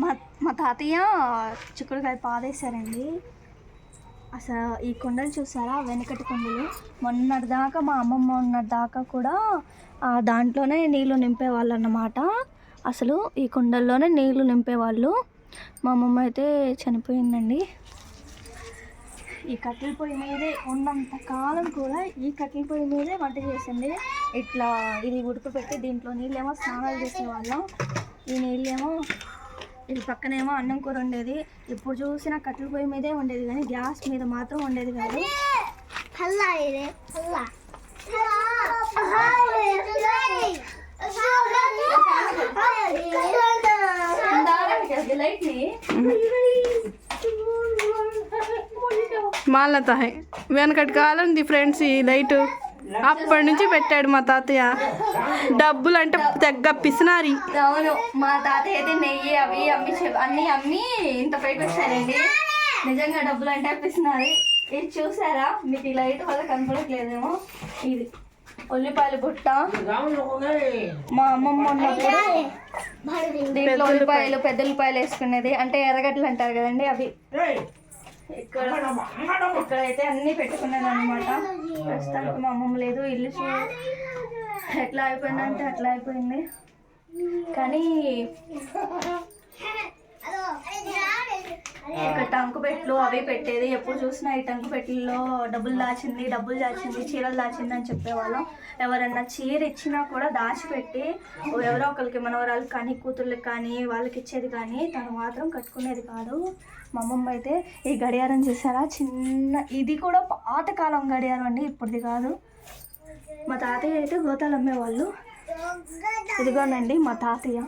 మా మా తాతయ్య చిక్కుడుకాయ పాదేశారండి. అసలు ఈ కొండలు చూసారా? వెనకటి కొండలు. మొన్నటి దాకా మా అమ్మమ్మ ఉన్నదాకా కూడా ఆ దాంట్లోనే నీళ్ళు నింపేవాళ్ళు అన్నమాట అసలు ఈ కొండల్లోనే నీళ్ళు నింపేవాళ్ళు. మా అమ్మమ్మ అయితే చనిపోయిందండి. ఈ కట్టెల పొయ్యి మీదే ఉన్నంత కాలం కూడా ఈ కట్టెల పొయ్యి మీదే వంట చేసింది. ఇట్లా ఇది ఉడుకు పెట్టి దీంట్లో నీళ్ళేమో స్నానాలు చేసేవాళ్ళం ఈ నీళ్ళేమో ఇది పక్కనేమో అన్నం కూర ఉండేది ఇప్పుడు చూసిన కట్టెల పొయ్యి మీదే ఉండేది కానీ గ్యాస్ మీద మాత్రం ఉండేది కాదు. మాలత వెనకటి కాలం ది ఫ్రెండ్స్ ఈ లైట్. అప్పటి నుంచి పెట్టాడు మా తాతయ్య. డబ్బులు అంటే తెగ్గ పిసినారి. అవును మా తాతయ్య అయితే నెయ్యి అవి అమ్మి అన్ని అమ్మి ఇంత పైకి వచ్చారండి నిజంగా డబ్బులు అంటే అప్పిస్తున్నారు ఇది చూసారా? మీకు ఈ లైట్ వల్ల కనపడట్లేదేమో. ఇది ఉల్లిపాయల బుట్ట. మా అమ్మమ్మ ఉన్నప్పుడు దీంట్లో ఉల్లిపాయలు పెద్ద ఉల్లిపాయలు వేసుకునేది. అంటే ఎర్రగడ్డలు అంటారు కదండి అవి. ఇక్కడ ఇక్కడైతే అన్ని పెట్టుకున్నాను అనమాట ప్రస్తుతానికి మా అమ్మమ్మ లేదు ఇల్లు చూ ఎట్లా అయిపోయిందంటే అట్లా అయిపోయింది. కానీ ఇక్కడ టంకు పెట్లు అవి పెట్టేది. ఎప్పుడు చూసినా ఈ టంకు పెట్లలో డబ్బులు దాచింది డబ్బులు దాచింది చీరలు దాచింది అని చెప్పేవాళ్ళం. ఎవరన్నా చీర ఇచ్చినా కూడా దాచిపెట్టి ఎవరో ఒకరికి మనవరాలు కానీ కూతుర్లకు కానీ వాళ్ళకి ఇచ్చేది కానీ తను మాత్రం కట్టుకునేది కాదు. మా అమ్మమ్మ అయితే ఈ గడియారం చూసారా? చిన్న ఇది కూడా పాతకాలం గడియారం అండి ఇప్పుడుది కాదు. మా తాతయ్య అయితే గోతాలు అమ్మేవాళ్ళు. ఇదిగోనండి మా తాతయ్య.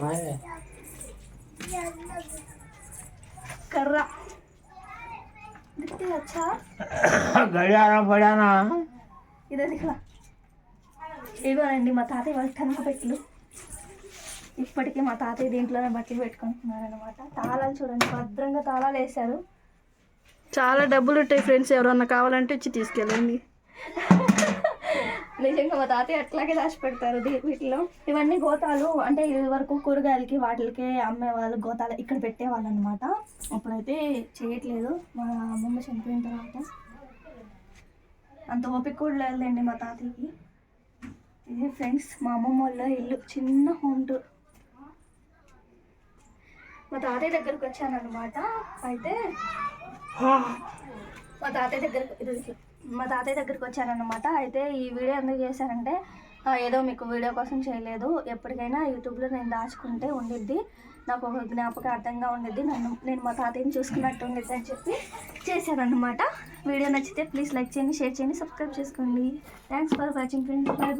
కర్ర. గడియారం పడానా? ఇదే దిక్కులా ఇదిగోనండి మా తాతయ్య వాళ్ళు కనుక పెట్లు ఇప్పటికీ మా తాతయ్య దీంట్లోనే బట్టలు పెట్టుకుంటున్నారు అనమాట తాళాలు చూడండి భద్రంగా తాళాలు వేశారు. చాలా డబ్బులు ఉంటాయి ఫ్రెండ్స్ ఎవరన్నా కావాలంటే వచ్చి తీసుకెళ్ళండి. నిజంగా మా తాతయ్య అట్లాగే దాచి పెడతారు వీటిలో. ఇవన్నీ గోతాలు అంటే ఇది వరకు కూరగాయలకి వాటికి అమ్మేవాళ్ళు గోతాలు ఇక్కడ పెట్టేవాళ్ళు అనమాట అప్పుడైతే చేయట్లేదు. మా అమ్మమ్మ చనిపోయిన తర్వాత. అంత ఓపిక కూడా లేదండి మా తాతయ్యకి. ఇది ఫ్రెండ్స్ మా అమ్మమ్మ వాళ్ళ ఇల్లు. చిన్న హోమ్ టూర్. మా తాతయ్య దగ్గరకు వచ్చాను అనమాట అయితే మా తాతయ్య దగ్గరకు ఇది. మా తాతయ్య దగ్గరికి వచ్చారనమాట అయితే ఈ వీడియో ఎందుకు చేశారంటే ఏదో మీకు వీడియో కోసం చేయలేదు. ఎప్పటికైనా యూట్యూబ్లో నేను దాచుకుంటే ఉండిద్ది. నాకు ఒక జ్ఞాపకార్థంగా ఉండిద్ది. నన్ను నేను మా తాతయ్యని చూసుకున్నట్టు ఉండిద్ది అని చెప్పి చేశానన్నమాట వీడియో నచ్చితే ప్లీజ్ లైక్ చేయండి షేర్ చేయండి సబ్స్క్రైబ్ చేసుకోండి. Thanks for watching friends bye